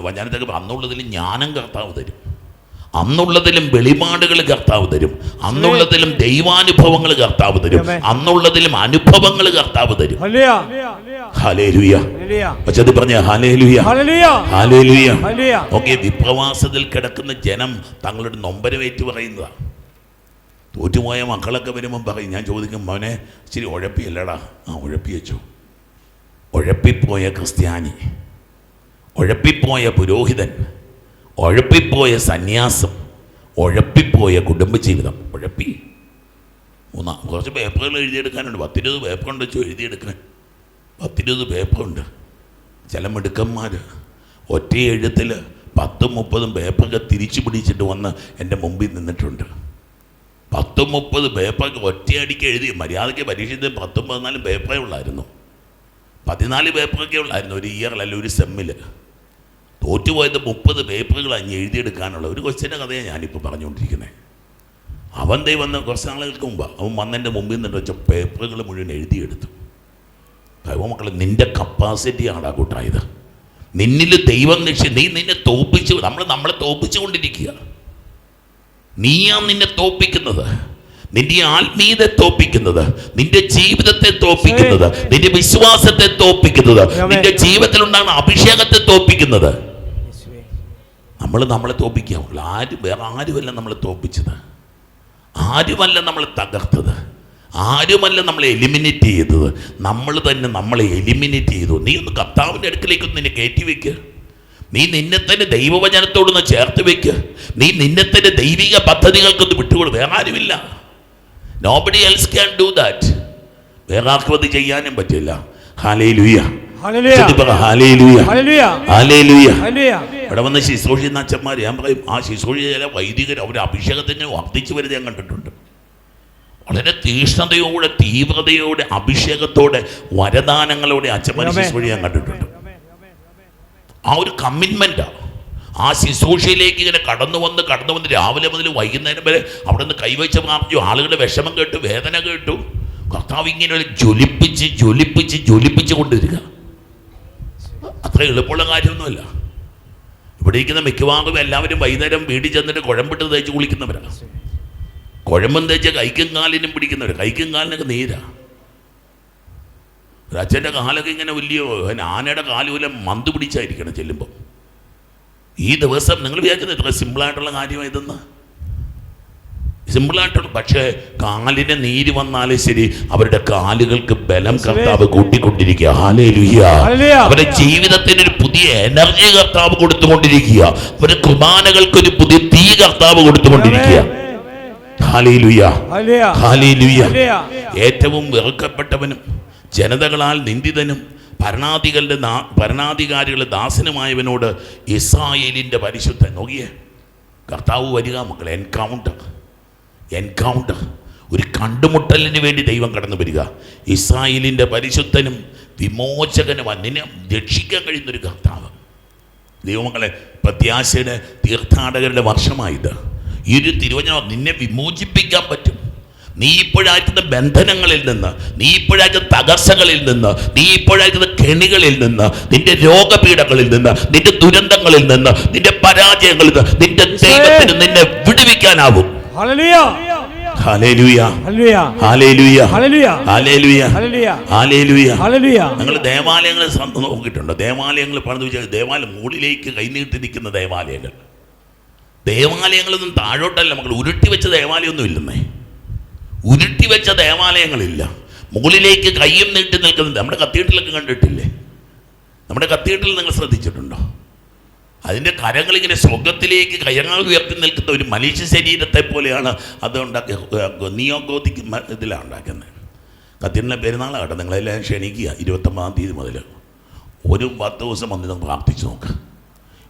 വചനത്തെ അന്നുള്ളതിലും ജ്ഞാനം കർത്താവ് തരും. അന്നുള്ളതിലും വെളിപാടുകൾ കർത്താവ് തരും. അന്നുള്ളതിലും ദൈവാനുഭവങ്ങൾ കർത്താവ് തരും. അന്നുള്ളതിലും അനുഭവങ്ങൾ കർത്താവ് തരും. പക്ഷത് പറഞ്ഞ ഓക്കെ വിപ്രവാസത്തിൽ കിടക്കുന്ന ജനം തങ്ങളുടെ നൊമ്പരമേറ്റ് പറയുന്നതാണ് തോറ്റുപോയ മക്കളൊക്കെ വരുമ്പം പറയും ഞാൻ ചോദിക്കും മോനെ ഇച്ചിരി ഉഴപ്പിയല്ലടാ. ആ ഉഴപ്പി വെച്ചു ഉഴപ്പിപ്പോയ ക്രിസ്ത്യാനി. ഉഴപ്പിപ്പോയ പുരോഹിതൻ. ഉഴപ്പിപ്പോയ സന്യാസം ഉഴപ്പിപ്പോയ കുടുംബജീവിതം ഉഴപ്പി മൂന്നാം കുറച്ച് പേപ്പറുകൾ എഴുതിയെടുക്കാനുണ്ട്. പത്തിരുപത് പേപ്പറുണ്ട് വെച്ച് എഴുതിയെടുക്കാൻ പത്തിരുപത് പേപ്പറുണ്ട്. ചില മിടുക്കന്മാർ ഒറ്റ എഴുത്തിൽ പത്തും മുപ്പതും പേപ്പറൊക്കെ തിരിച്ചു പിടിച്ചിട്ട് വന്ന് എന്റെ മുമ്പിൽ നിന്നിട്ടുണ്ട്. പത്തും മുപ്പത് പേപ്പറൊക്കെ ഒറ്റയടിക്ക് എഴുതി. മര്യാദയ്ക്ക് പരീക്ഷിച്ച് പത്തും പതിനാലും പേപ്പറേ ഉള്ളായിരുന്നു. പതിനാല് പേപ്പറൊക്കെ ഉള്ളായിരുന്നു ഒരു ഇയറിലല്ല ഒരു സെമ്മിൽ തോറ്റുപോയത് മുപ്പത് പേപ്പറുകൾ അഞ്ഞ് എഴുതിയെടുക്കാനുള്ള ഒരു ക്വസ്റ്റ്യന്റെ കഥയാണ് ഞാനിപ്പോൾ പറഞ്ഞുകൊണ്ടിരിക്കുന്നത്. അവൻ ദൈവം വന്ന് കുറച്ച് നാളുകൾക്ക് മുമ്പ് അവൻ വന്നതിന്റെ മുമ്പിൽ നിന്നിട്ട് വെച്ച പേപ്പറുകൾ മുഴുവൻ എഴുതിയെടുത്തു. ദൈവമക്കളെ നിന്റെ കപ്പാസിറ്റി ആടാ കൂട്ടായത് നിന്നിൽ ദൈവം നിക്ഷേ നീ നിന്നെ തോപ്പിച്ചു നമ്മൾ നമ്മളെ തോപ്പിച്ചു കൊണ്ടിരിക്കുക നീയാ നിന്നെ തോപ്പിക്കുന്നത്. നിന്റെ ആത്മീയത തോപ്പിക്കുന്നത്. നിന്റെ ജീവിതത്തെ തോപ്പിക്കുന്നത്. നിന്റെ വിശ്വാസത്തെ തോപ്പിക്കുന്നത്. നിന്റെ ജീവിതത്തിലുണ്ടാകുന്ന അഭിഷേകത്തെ തോപ്പിക്കുന്നത്. നമ്മൾ നമ്മളെ തോപ്പിക്കുക ആര് വേറെ ആരുമല്ല നമ്മളെ തോപ്പിച്ചത്. ആരുമല്ല നമ്മൾ തകർത്തത്. ആരുമല്ല നമ്മളെ എലിമിനേറ്റ് ചെയ്തത്. നമ്മൾ തന്നെ നമ്മളെ എലിമിനേറ്റ് ചെയ്തു. നീ ഒന്ന് കർത്താവിന്റെ അടുക്കലേക്ക് നിന്നെ കയറ്റി വെക്കുക നീ നിന്നെ തന്നെ ദൈവവചനത്തോടൊന്ന് ചേർത്ത് വെക്കുക നീ നിന്നെ തന്നെ ദൈവിക പദ്ധതികൾക്കൊന്ന് വിട്ടുകൊടു. വേറെ ആരുമില്ല. Nobody else can do that വേറെ ആർക്കും അത് ചെയ്യാനും പറ്റില്ല. ഹാലേ ലുയ്യ ഇവിടെ വന്ന ശുശ്രൂഷിക്കുന്ന അച്ഛന്മാർ ഞാൻ പറയും ആ ശുശ്രൂഷ ചില വൈദികർ അവർ അഭിഷേകത്തിന് വർദ്ധിച്ചു വരുന്നത് ഞാൻ കണ്ടിട്ടുണ്ട്. വളരെ തീഷ്ണതയോടെ തീവ്രതയോടെ അഭിഷേകത്തോടെ വരദാനങ്ങളോടെ അച്ഛന്മാർ. ശുശ്രൂഷ ഞാൻ കണ്ടിട്ടുണ്ട്. ആ ഒരു കമ്മിറ്റ്മെന്റാണ് ആ. ശുശ്രൂഷയിലേക്ക് ഇങ്ങനെ കടന്നു വന്ന് കടന്നു വന്ന് രാവിലെ മുതൽ വൈകുന്നേരം വരെ അവിടെ നിന്ന് കൈവച്ച് പ്രാപിച്ചു ആളുകളുടെ വിഷമം കേട്ടു വേദന കേട്ടു. കർത്താവ് ഇങ്ങനെ ഒരു ജ്വലിപ്പിച്ച് ജ്വലിപ്പിച്ച് ജ്വലിപ്പിച്ച് കൊണ്ടിരിക്കുക അത്ര എളുപ്പമുള്ള കാര്യമൊന്നുമല്ല. ഇവിടെ ഇരിക്കുന്ന മിക്കവാറും എല്ലാവരും വൈകുന്നേരം വീട്ടിൽ ചെന്നിട്ട് കുഴമ്പിട്ട് തേച്ച് കുളിക്കുന്നവരാണ്. കുഴമ്പും തേച്ച് കൈക്കും കാലിനും പിടിക്കുന്നവർ കൈക്കും കാലിനൊക്കെ നീരാ. അച്ഛന്റെ കാലൊക്കെ ഇങ്ങനെ വലിയ ആനയുടെ കാൽ പോലെ മന്ത് പിടിച്ചായിരിക്കണം ചെല്ലുമ്പോൾ ഈ ദിവസം നിങ്ങൾ വിചാരിക്കുന്നത് ഇത്ര സിമ്പിളായിട്ടുള്ള കാര്യം ഇതെന്ന് സിമ്പിളായിട്ടുള്ള പക്ഷേ കാലിന് നീര് വന്നാലും ശരി അവരുടെ കാലുകൾക്ക് ബലം കർത്താവ് കൂട്ടിക്കൊണ്ടിരിക്കുക. അവരുടെ ജീവിതത്തിന് ഒരു പുതിയ എനർജി കർത്താവ് കൊടുത്തുകൊണ്ടിരിക്കുക. അവരുടെ കുർബാനകൾക്ക് ഒരു പുതിയ തീ കർത്താവ് കൊടുത്തുകൊണ്ടിരിക്കുക. ഏറ്റവും വെറുക്കപ്പെട്ടവനും ജനതകളാൽ നിന്ദിതനും ഭരണാധികളുടെ ഭരണാധികാരികളുടെ ദാസനുമായവനോട് ഇസ്രായേലിന്റെ പരിശുദ്ധൻ. നോക്കിയേ കർത്താവ് വരിക മക്കളെ എൻകൗണ്ടർ എൻകൗണ്ടർ. ഒരു കണ്ടുമുട്ടലിന് വേണ്ടി ദൈവം കടന്നു വരിക. ഇസ്രായേലിന്റെ പരിശുദ്ധനും വിമോചകനും അതിനെ രക്ഷിക്കാൻ കഴിയുന്നൊരു കർത്താവ്. ദൈവങ്ങളെ പ്രത്യാശയുടെ തീർത്ഥാടകരുടെ വർഷമായത്. ഈ ഒരു തിരുവചനം നിന്നെ വിമോചിപ്പിക്കാൻ പറ്റും. നീ ഇപ്പോഴായിരിക്കുന്ന ബന്ധനങ്ങളിൽ നിന്ന് നീ ഇപ്പോഴായിരിക്കുന്ന തകർച്ചകളിൽ നിന്ന് നീ ഇപ്പോഴായിരിക്കുന്ന കെണികളിൽ നിന്ന് നിന്റെ രോഗപീഠങ്ങളിൽ നിന്ന് നിന്റെ ദുരന്തങ്ങളിൽ നിന്ന് നിന്റെ പരാജയങ്ങളിൽ നിന്ന് നിന്റെ ദൈവത്തിന് നിന്നെ വിടുവിക്കാനാവും. നിങ്ങൾ ദേവാലയങ്ങൾ നോക്കിയിട്ടുണ്ട്. ദേവാലയങ്ങൾ പണിത് വെച്ചാൽ ദേവാലയം മുകളിലേക്ക് കൈനീട്ടി നിൽക്കുന്ന ദേവാലയങ്ങൾ. ദേവാലയങ്ങളൊന്നും താഴോട്ടല്ല. നമ്മൾ ഉരുട്ടി വെച്ച ദേവാലയമൊന്നും ഇല്ലെന്നേ. ഉരുട്ടി വെച്ച ദേവാലയങ്ങളില്ല. മുകളിലേക്ക് കയ്യും നീട്ടി നിൽക്കുന്നത് നമ്മുടെ കത്തീഡ്രലൊക്കെ കണ്ടിട്ടില്ലേ? നമ്മുടെ കത്തീഡ്രൽ നിങ്ങൾ ശ്രദ്ധിച്ചിട്ടുണ്ടോ? അതിന്റെ കരങ്ങളിങ്ങനെ സ്വർഗത്തിലേക്ക് കയങ്ങൾ ഉയർത്തി നിൽക്കുന്ന ഒരു മനുഷ്യ ശരീരത്തെ പോലെയാണ് അത് ഉണ്ടാക്കി നിയോഗോതിക്ക് ഇതിലാണ് ഉണ്ടാക്കുന്നത്. കത്തിരിന്റെ പെരുന്നാളാണ് കേട്ടോ. നിങ്ങളെല്ലാം ക്ഷണിക്കുക. ഇരുപത്തൊമ്പതാം തീയതി മുതൽ. ഒരു പത്ത് ദിവസം വന്നിട്ട് നമുക്ക് പ്രാർത്ഥിച്ചു നോക്കുക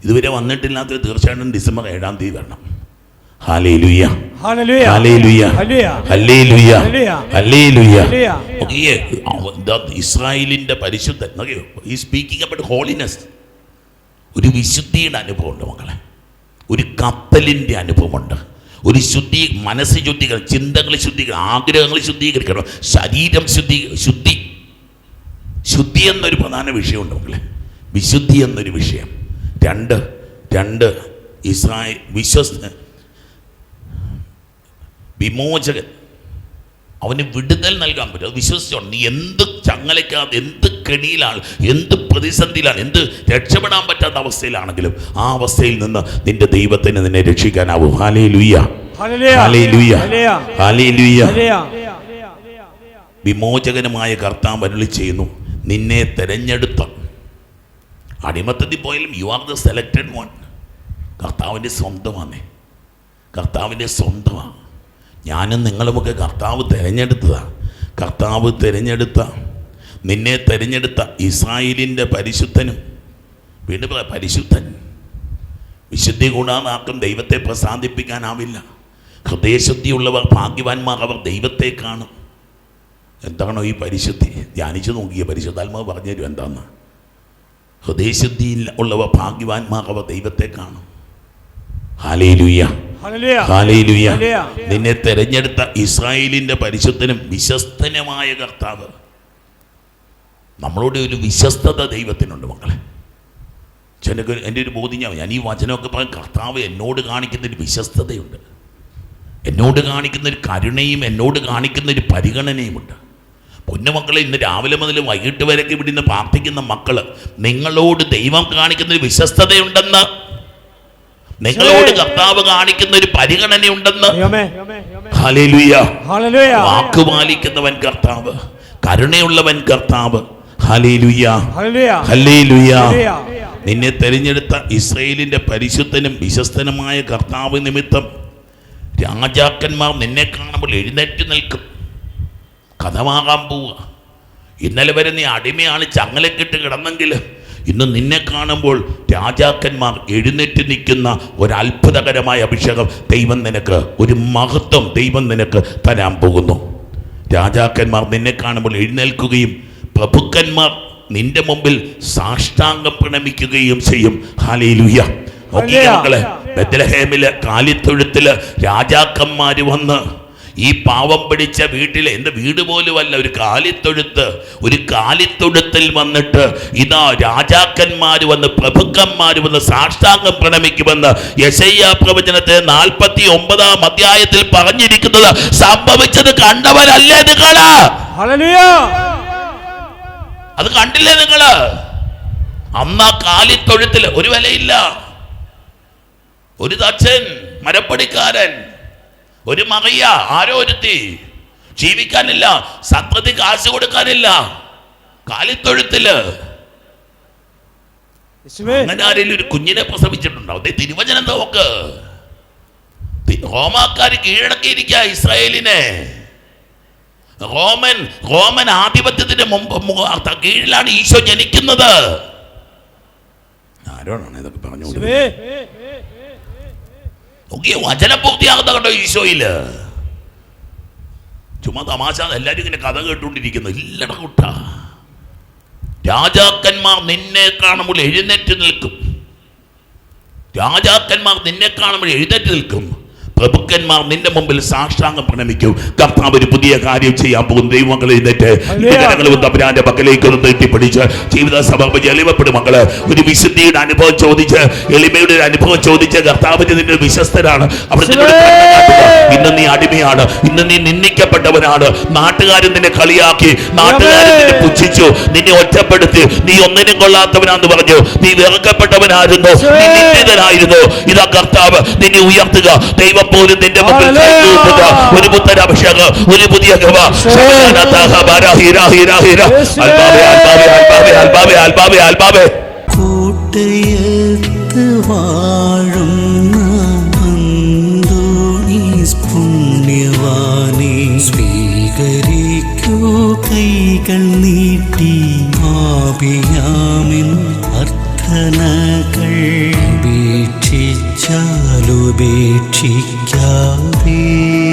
ഇതുവരെ വന്നിട്ടില്ലാത്ത തീർച്ചയായിട്ടും ഡിസംബർ ഏഴാം തീയതി വരണം. ഇസ്രായേലിന്റെ അബൌട്ട് ഹോളിനെസ് ഒരു വിശുദ്ധിയുടെ അനുഭവമുണ്ട് മക്കളെ. ഒരു കപ്പലിന്റെ അനുഭവമുണ്ട്. ഒരു ശുദ്ധി മനസ്സ് ശുദ്ധീകരണം ചിന്തകൾ ശുദ്ധീകരണം ആഗ്രഹങ്ങൾ ശുദ്ധീകരിക്കണം. ശരീരം ശുദ്ധീ ശുദ്ധി. ശുദ്ധി എന്നൊരു പ്രധാന വിഷയമുണ്ട് മക്കളെ. വിശുദ്ധി എന്നൊരു വിഷയം. രണ്ട് രണ്ട് ഇസ്രായേൽ വിശ്വസ് വിമോചകൻ. അവന് വിടുതൽ നൽകാൻ പറ്റും. അത് വിശ്വസിച്ചോണം. നീ എന്ത് ചങ്ങലയ്ക്കകത്ത് എന്ത് കെണിയിലാണ്. എന്ത് പ്രതിസന്ധിയിലാണ് എന്ത് രക്ഷപ്പെടാൻ പറ്റാത്ത അവസ്ഥയിലാണെങ്കിലും ആ അവസ്ഥയിൽ നിന്ന് നിന്റെ ദൈവത്തിന് നിന്നെ രക്ഷിക്കാനാവും. ഹാലേ ലുയ്യ ഹാലേ ലുയ്യ വിമോചകനുമായ കർത്താവ് അരുളി ചെയ്യുന്നു നിന്നെ തെരഞ്ഞെടുത്ത അടിമത്തത്തിൽ പോയാലും you are the selected one കർത്താവിന്റെ സ്വന്തമാണ് കർത്താവിന്റെ സ്വന്തമാണ് ഞാനും നിങ്ങളുമൊക്കെ കർത്താവ് തിരഞ്ഞെടുത്തതാണ് കർത്താവ് തിരഞ്ഞെടുത്ത നിന്നെ തിരഞ്ഞെടുത്ത ഇസ്രായേലിന്റെ പരിശുദ്ധനും വീണ്ടും പറയാം, പരിശുദ്ധൻ. വിശുദ്ധി കൂടാതാർക്കും ദൈവത്തെ പ്രസാദിപ്പിക്കാനാവില്ല. ഹൃദയശുദ്ധിയുള്ളവർ ഭാഗ്യവാന്മാർ അവർ ദൈവത്തെ കാണും. എന്താണോ ഈ പരിശുദ്ധി? ധ്യാനിച്ചു നോക്കിയ പരിശുദ്ധാത്മാവ് പറഞ്ഞു തരും എന്താന്ന്. ഹൃദയശുദ്ധിയിൽ ഉള്ളവർ ഭാഗ്യവാന്മാർ അവർ ദൈവത്തെ കാണും. Hallelujah hallelujah. നിന്നെ തെരഞ്ഞെടുത്ത ഇസ്രായേലിന്റെ പരിശുദ്ധനും വിശ്വസ്തനുമായ കർത്താവ്. നമ്മളോട് ഒരു വിശ്വസ്തത ദൈവത്തിനുണ്ട് മക്കളെ. ചെനക്ക് എന്റെ ഒരു ബോധ്യം ഞാൻ ഞാൻ ഈ വചനമൊക്കെ പറയും കർത്താവ് എന്നോട് കാണിക്കുന്ന ഒരു വിശ്വസ്തതയുണ്ട്. എന്നോട് കാണിക്കുന്ന ഒരു കരുണയും എന്നോട് കാണിക്കുന്ന ഒരു പരിഗണനയുമുണ്ട് പൊന്നുമക്കളെ ഇന്ന് രാവിലെ മുതൽ വൈകിട്ട് വരെയൊക്കെ ഇവിടെ നിന്ന് പ്രാർത്ഥിക്കുന്ന മക്കൾ നിങ്ങളോട് ദൈവം കാണിക്കുന്ന ഒരു വിശ്വസ്തതയുണ്ടെന്ന് നിങ്ങളോട് കർത്താവ് കാണിക്കുന്ന ഒരു പരിഗണനയുണ്ടെന്ന് വാക്ക് പാലിക്കുന്നവൻ കർത്താവ് കരുണയുള്ളവൻ കർത്താവ് നിന്നെ തെരഞ്ഞെടുത്ത ഇസ്രയേലിന്റെ പരിശുദ്ധനും വിശ്വസ്തനുമായ കർത്താവ് നിമിത്തം രാജാക്കന്മാർ നിന്നെ കാണുമ്പോൾ എഴുന്നേറ്റ് നിൽക്കും. കഥമാകാൻ പോവുക. ഇന്നലെ വരെ നീ അടിമയാണ് ചങ്ങലക്കിട്ട് കിടന്നെങ്കിൽ ഇന്ന് നിന്നെ കാണുമ്പോൾ രാജാക്കന്മാർ എഴുന്നേറ്റ് നിൽക്കുന്ന ഒരു അത്ഭുതകരമായ അഭിഷേകം ദൈവം നിനക്ക് ഒരു മഹത്വം ദൈവം നിനക്ക് തരാൻ പോകുന്നു. രാജാക്കന്മാർ നിന്നെ കാണുമ്പോൾ എഴുന്നേൽക്കുകയും പ്രഭുക്കന്മാർ നിന്റെ മുമ്പിൽ സാഷ്ടാംഗം പ്രണമിക്കുകയും ചെയ്യും. ഹാലേലുയ്യ നോക്കിയ മക്കളെ ബethlehem-ൽ കാലിത്തൊഴുത്തിൽ രാജാക്കന്മാര് വന്ന് ഈ പാവം പിടിച്ച വീട്ടിൽ എന്റെ വീട് പോലുമല്ല ഒരു കാലിത്തൊഴുത്ത് ഒരു കാലിത്തൊഴുത്തിൽ വന്നിട്ട് ഇതാ രാജാക്കന്മാർ വന്ന് പ്രഭുക്കന്മാർ വന്ന് സാഷ്ടാംഗം പ്രണമിക്കുമെന്ന് യശയ്യ പ്രവചനത്തെ നാൽപ്പത്തി ഒമ്പതാം അധ്യായത്തിൽ പറഞ്ഞിരിക്കുന്നത് സംഭവിച്ചത് കണ്ടവരല്ലേ നിങ്ങൾ? അത് കണ്ടില്ലേ നിങ്ങൾ അന്ന് ആ കാലിത്തൊഴുത്തിൽ ഒരു വിലയില്ല. ഒരു തച്ചൻ മരപ്പടിക്കാരൻ ഒരു മകയ്യ ആരോ ഒരുത്തി. ജീവിക്കാനില്ല സത്രത്തിൽ കാശ് കൊടുക്കാനില്ല. കാലിത്തൊഴുത്തിൽ. അങ്ങനെ ആരെങ്കിലും ഒരു കുഞ്ഞിനെ പ്രസവിച്ചിട്ടുണ്ടോ? അതേ തിരുവചനം നോക്ക് റോമാക്കാര് കീഴടക്കിയിരിക്കുക ഇസ്രായേലിനെ. റോമൻ റോമൻ ആധിപത്യത്തിന്റെ മുമ്പ് കീഴിലാണ് ഈശോ ജനിക്കുന്നത്. ആരോടാണ് ഇതൊക്കെ പറഞ്ഞു യേശുവേ നോക്കിയ വചന പൂർത്തിയാകുന്ന കണ്ടോ ഈശോയിൽ? ചുമ്മാ തമാശ എല്ലാരും ഇങ്ങനെ കഥ കേട്ടുകൊണ്ടിരിക്കുന്നു. ഇല്ലട കുട്ട. രാജാക്കന്മാർ നിന്നെ കാണുമ്പോൾ എഴുന്നേറ്റ് നിൽക്കും. രാജാക്കന്മാർ നിന്നെ കാണുമ്പോൾ എഴുന്നേറ്റ് നിൽക്കും. പ്രഭുക്കന്മാർ നിന്റെ മുമ്പിൽ സാഷ്ടാംഗം പ്രണമിക്കും. കർത്താവ് ഒരു പുതിയ കാര്യം ചെയ്യാൻ പോകും ദൈവങ്ങൾ എഴുന്നേറ്റ് വികരങ്ങളും തമ്പുരാന്റെ പക്കലേക്ക് ഒന്ന് നീട്ടിപ്പിടിച്ച് ജീവിത സമർപ്പിച്ച് എളിമപ്പെടും മക്കൾ. ഒരു വിശുദ്ധിയുടെ അനുഭവം ചോദിച്ച് എളിമയുടെ ഒരു അനുഭവം ചോദിച്ച് കർത്താവ് നിന്റെ വിശ്വസ്തരാണ്. അവിടെ ഇന്ന് നീ അടിമയാണ്. ഇന്ന് നീ നിന്ദിക്കപ്പെട്ടവനാണ്. നാട്ടുകാരൻ നിന്നെ കളിയാക്കി. നാട്ടുകാരൻ നിന്നെ പുച്ഛിച്ചു. നിന്നെ ഒറ്റപ്പെടുത്തി. നീ ഒന്നിനും കൊള്ളാത്തവനാന്ന് പറഞ്ഞു. നീ വെറുക്കപ്പെട്ടവനായിരുന്നു. നീ നിന്ദിതനായിരുന്നു. ഇതാ കർത്താവ് നിന്നെ ഉയർത്തുക. ദൈവം പോലും നിന്റെ മുമ്പിൽ. ഒരു പുത്തൻ അഭിഷേകം ഒരു പുതിയ കൃപ കൂട്ടയത്ത് അന്തോണീസ് പുണ്യവാനെ. സ്വീകരിക്കൂ കൈകൾ നീട്ടി. ആപിയാമിൻ അർത്ഥനകൾ ഉപേക്ഷിച്ചാലുപേക്ഷിക്കാതെ